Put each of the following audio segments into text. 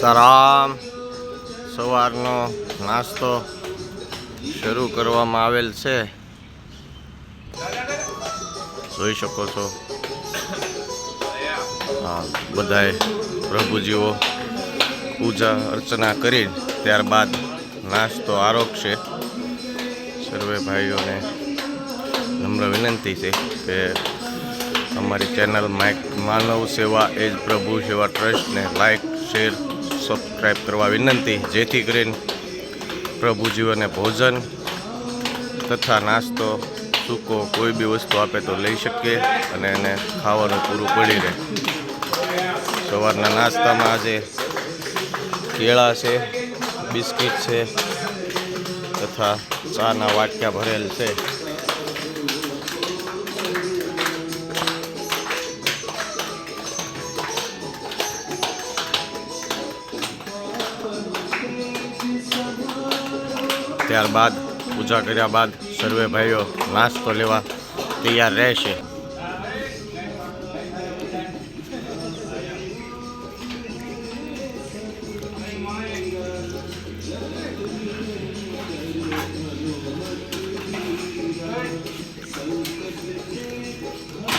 સીતારામ સવારનો નાસ્તો શરૂ કરવામાં આવેલ છે. જોઈ શકો છો. હા, બધાએ પ્રભુજીઓ પૂજા અર્ચના કરી ત્યારબાદ નાસ્તો આરોગશે. સર્વે ભાઈઓને નમ્ર વિનંતી છે કે અમારી ચેનલ માઇક માનવ સેવા એજ પ્રભુ સેવા ટ્રસ્ટને લાઈક, શેર સબસ્ક્રાઈબ કરવા વિનંતી. જેથી કરીને પ્રભુજીઓને ભોજન તથા નાસ્તો, સૂકો કોઈ બી વસ્તુ આપે તો લઈ શકીએ અને એને ખાવાનું પૂરું પડી રહે. સવારના નાસ્તામાં આજે કેળા છે, બિસ્કિટ છે તથા ચાના વાટક્યા ભરેલ છે. ત્યારબાદ, પૂજા કર્યા બાદ સર્વે ભાઈઓ નાસ્તો લેવા તૈયાર રહેશે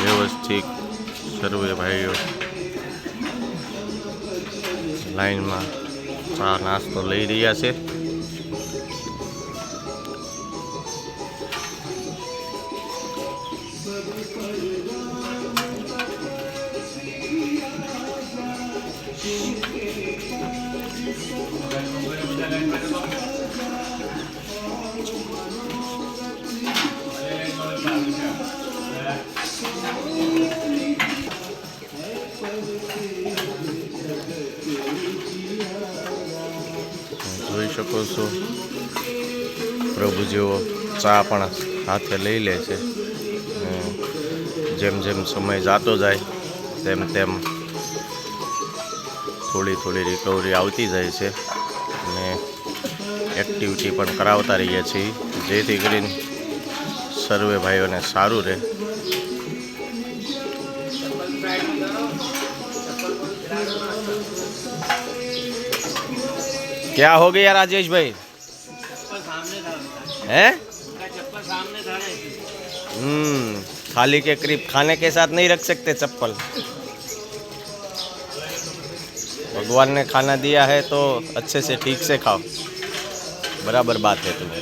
વ્યવસ્થિત સર્વે ભાઈઓ લાઈનમાં ચા નાસ્તો લઈ રહ્યા છે. શકો છો પ્રભુજીઓ ચા પણ હાથે લઈ લે છે. જેમ જેમ સમય જાતો જાય, તેમ તેમ થોડી થોડી રિકવરી આવતી જાય છે. અને એક્ટિવિટી પણ કરાવતા રહીએ છીએ. જેથી કરીને સર્વે ભાઈઓને સારું રહે. क्या हो गया राजेश भाई? है? हम्म थाली के करीब खाने के साथ नहीं रख सकते चप्पल। भगवान ने खाना दिया है तो अच्छे से ठीक से खाओ। बराबर बात है तुम्हें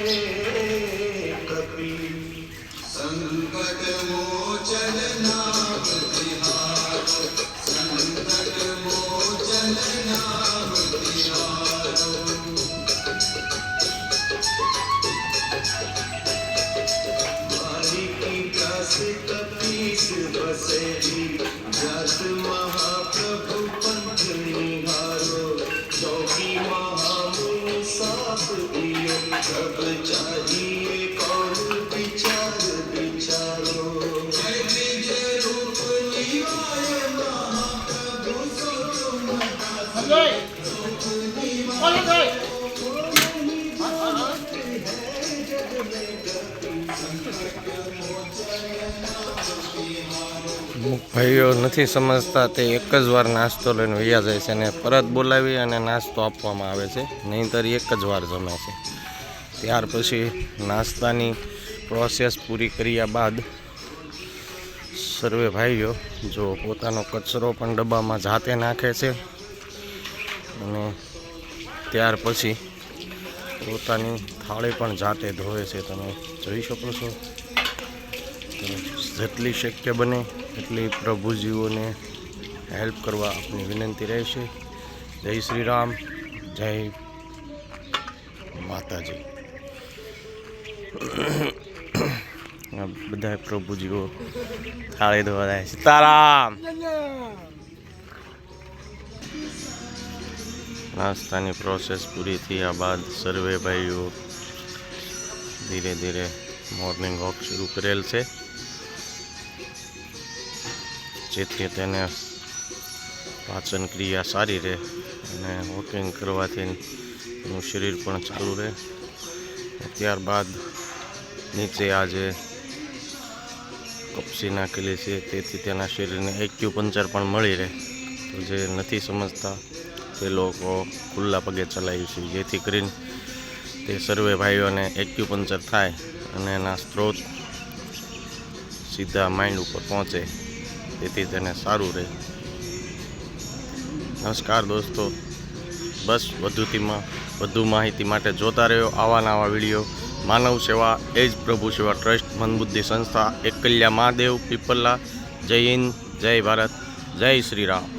Amen. ભાઈઓ નથી સમજતા તે એક જ વાર નાસ્તો લઈને વૈયા જાય છે અને પરત બોલાવી અને નાસ્તો આપવામાં આવે છે. નહીંતર એક જ વાર જમે છે. ત્યાર પછી નાસ્તાની પ્રોસેસ પૂરી કર્યા બાદ સર્વે ભાઈઓ જો પોતાનો કચરો પણ ડબ્બામાં જાતે નાખે છે અને ત્યાર પછી પોતાની થાળી પણ જાતે ધોવે છે. તમે જોઈ શકો છો. જેટલી શક્ય બને એટલી પ્રભુજીઓને હેલ્પ કરવા આપની વિનંતી રહેશે. જય શ્રી રામ, જય માતાજી. બધા પ્રભુજીઓ થાળી ધોવા સીતારામ નાસ્તાની પ્રોસેસ પૂરી થયા બાદ સર્વે ભાઈઓ ધીરે ધીરે મોર્નિંગ વોક શરૂ કરેલ છે. જેથી તેને પાચન ક્રિયા સારી રહે અને વોકિંગ કરવાથી એનું શરીર પણ ચાલુ રહે. ત્યારબાદ નીચે આજે કપસી નાખેલી છે, તેથી તેના શરીરને એક્યુપંચર પણ મળી રહે. તો જે નથી સમજતા તે લોકો ખુલ્લા પગે ચલાવ્યું છે. જેથી કરીને તે સર્વે ભાઈઓને એક્યુપંચર થાય અને એના સ્ત્રોત સીધા માઇન્ડ ઉપર પહોંચે. તેથી તેને સારું રહે. નમસ્કાર દોસ્તો. બસ વધુથીમાં વધુ માહિતી માટે જોતા રહ્યો આવા નવા વીડિયો. માનવ સેવા એ જ પ્રભુ સેવા ટ્રસ્ટ મનબુદ્ધિ સંસ્થા એકલ્યા મહાદેવ પીપલ્લા જય હિન્દ, જય ભારત, જય શ્રી રામ.